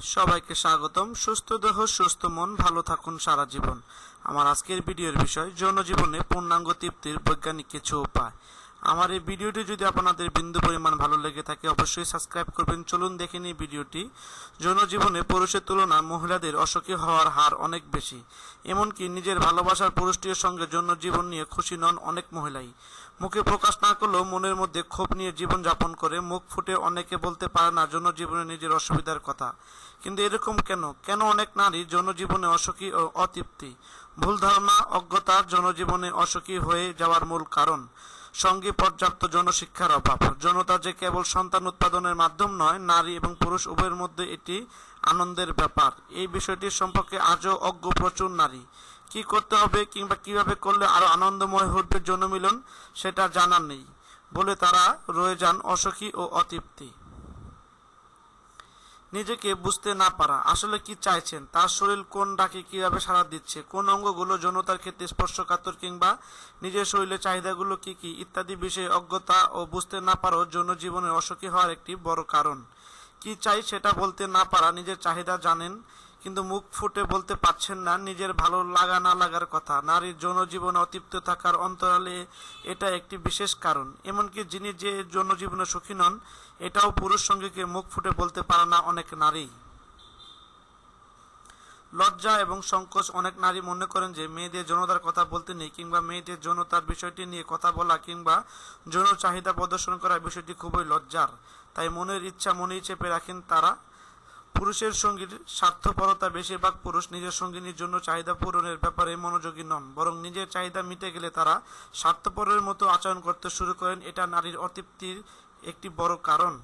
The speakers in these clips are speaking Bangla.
সবাইকে স্বাগতম। সুস্থ দেহ, সুস্থ মন, ভালো থাকুন সারা জীবন। আমার আজকের ভিডিওর বিষয় যৌন পূর্ণাঙ্গ তৃপ্তির বৈজ্ঞানিক কিছু উপায়। আমার এই ভিডিওটি যদি আপনাদের বিন্দু পরিমাণ ভালো লেগে থাকে, অবশ্যই সাবস্ক্রাইব করবেন। চলুন দেখে নিই ভিডিওটি। যৌন জীবনে পুরুষের তুলনায় মহিলাদের অসুখী হওয়ার হার অনেক বেশি। এমনকি নিজের ভালোবাসার পুরুষটির সঙ্গে যৌন জীবন নিয়ে খুশি নন অনেক মহিলাই। মুখে প্রকাশ না করলেও মনের মধ্যে ক্ষোভ নিয়ে জীবন যাপন করে মুখ ফুটে অনেকে বলতে পারে না যৌন জীবনে নিজের অসুবিধার কথা। কিন্তু এরকম কেন? কেন অনেক নারী যৌন জীবনে অসুখী ও অতৃপ্তি? ভুল ধারণা, অজ্ঞতা যৌন জীবনে অসুখী হয়ে যাওয়ার মূল কারণ। সঙ্গে পর্যাপ্ত জনশিক্ষার অভাব। জনতা যে কেবল সন্তান উৎপাদনের মাধ্যম নয়, নারী এবং পুরুষ উভয়ের মধ্যে এটি আনন্দের ব্যাপার। এই বিষয়টির সম্পর্কে আজও অজ্ঞ প্রচুর নারী। কি করতে হবে কিংবা কীভাবে করলে আরও আনন্দময় হবে জনমিলন, সেটা জানার নেই বলে তারা রয়ে যান অসুখী ও অতৃপ্তি। নিজেকে বুঝতে না পারা, আসলে কি চাইছেন? তার শরীর কোন ডাকে কীভাবে সাড়া দিচ্ছে? কোন অঙ্গগুলো যৌনতার ক্ষেত্রে স্পর্শকাতর কিংবা নিজের শরীরের চাহিদাগুলো কি কি? ইত্যাদি বিষয়ে অজ্ঞতা ও বুঝতে না পারো যৌন জীবনে অসুখী হওয়ার একটি বড় কারণ। কি চাই সেটা বলতে না পারা, নিজের চাহিদা জানেন কিন্তু মুখ ফুটে বলতে পারছেন না, নিজের ভালো লাগা না লাগার কথা। নারীর যৌন জীবনে অতৃপ্ত থাকার অন্তরালে এটা একটি বিশেষ কারণ। এমনকি যিনি যে যৌন জীবনে সুখী নন, এটাও পুরুষ সঙ্গীকে মুখ ফুটে বলতে পারে না অনেক নারী। লজ্জা এবং সংকোচ অনেক নারী মনে করেন যে মেয়েদের যৌনতার কথা বলতে নেই, কিংবা মেয়েদের যৌনতার বিষয়টি নিয়ে কথা বলা, কিংবা যৌন চাহিদা প্রদর্শন করার বিষয়টি খুবই লজ্জার। তাই মনের ইচ্ছা মনেই চেপে রাখেন তারা। পুরুষের সঙ্গীর স্বার্থপরতা বেশিরভাগ পুরুষ নিজের সঙ্গিনীর জন্য চাহিদা পূরণের ব্যাপারে মনোযোগী নন, বরং নিজের চাহিদা মিটে গেলে তারা স্বার্থপরের মতো আচরণ করতে শুরু করেন। এটা নারীর অতৃপ্তির একটি বড় কারণ।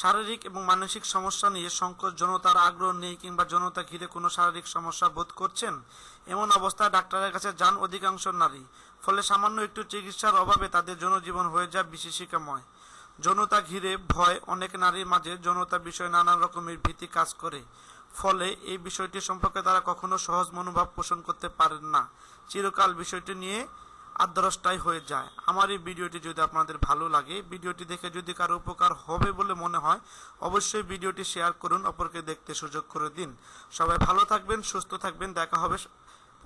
শারীরিক এবং মানসিক সমস্যা নিয়ে সংকোচ, জনতার আগ্রহ নেই কিংবা জনতা ঘিরে কোনো শারীরিক সমস্যা বোধ করছেন? এমন অবস্থায় ডাক্তারের কাছে যান অধিকাংশ নারী, ফলে সামান্য একটু চিকিৎসার অভাবে তাদের জনজীবন হয়ে যায় বিশেষিকাময়। যৌনতা ঘিরে ভয়, অনেক নারীর মাঝে যৌনতা বিষয়ে নানা রকমের ভীতি কাজ করে। ফলে এই বিষয়টি সম্পর্কে তারা কখনো সহজ মনোভাব পোষণ করতে পারেন না। চিরকাল বিষয়টি নিয়ে আদ্রষ্টাই হয়ে যায়। আমার এই ভিডিওটি যদি আপনাদের ভালো লাগে, ভিডিওটি দেখে যদি কারও উপকার হবে বলে মনে হয়, অবশ্যই ভিডিওটি শেয়ার করুন, অপরকে দেখতে সুযোগ করে দিন। সবাই ভালো থাকবেন, সুস্থ থাকবেন, দেখা হবে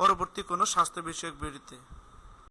পরবর্তী কোনো স্বাস্থ্য বিষয়ক ভিডিওতে।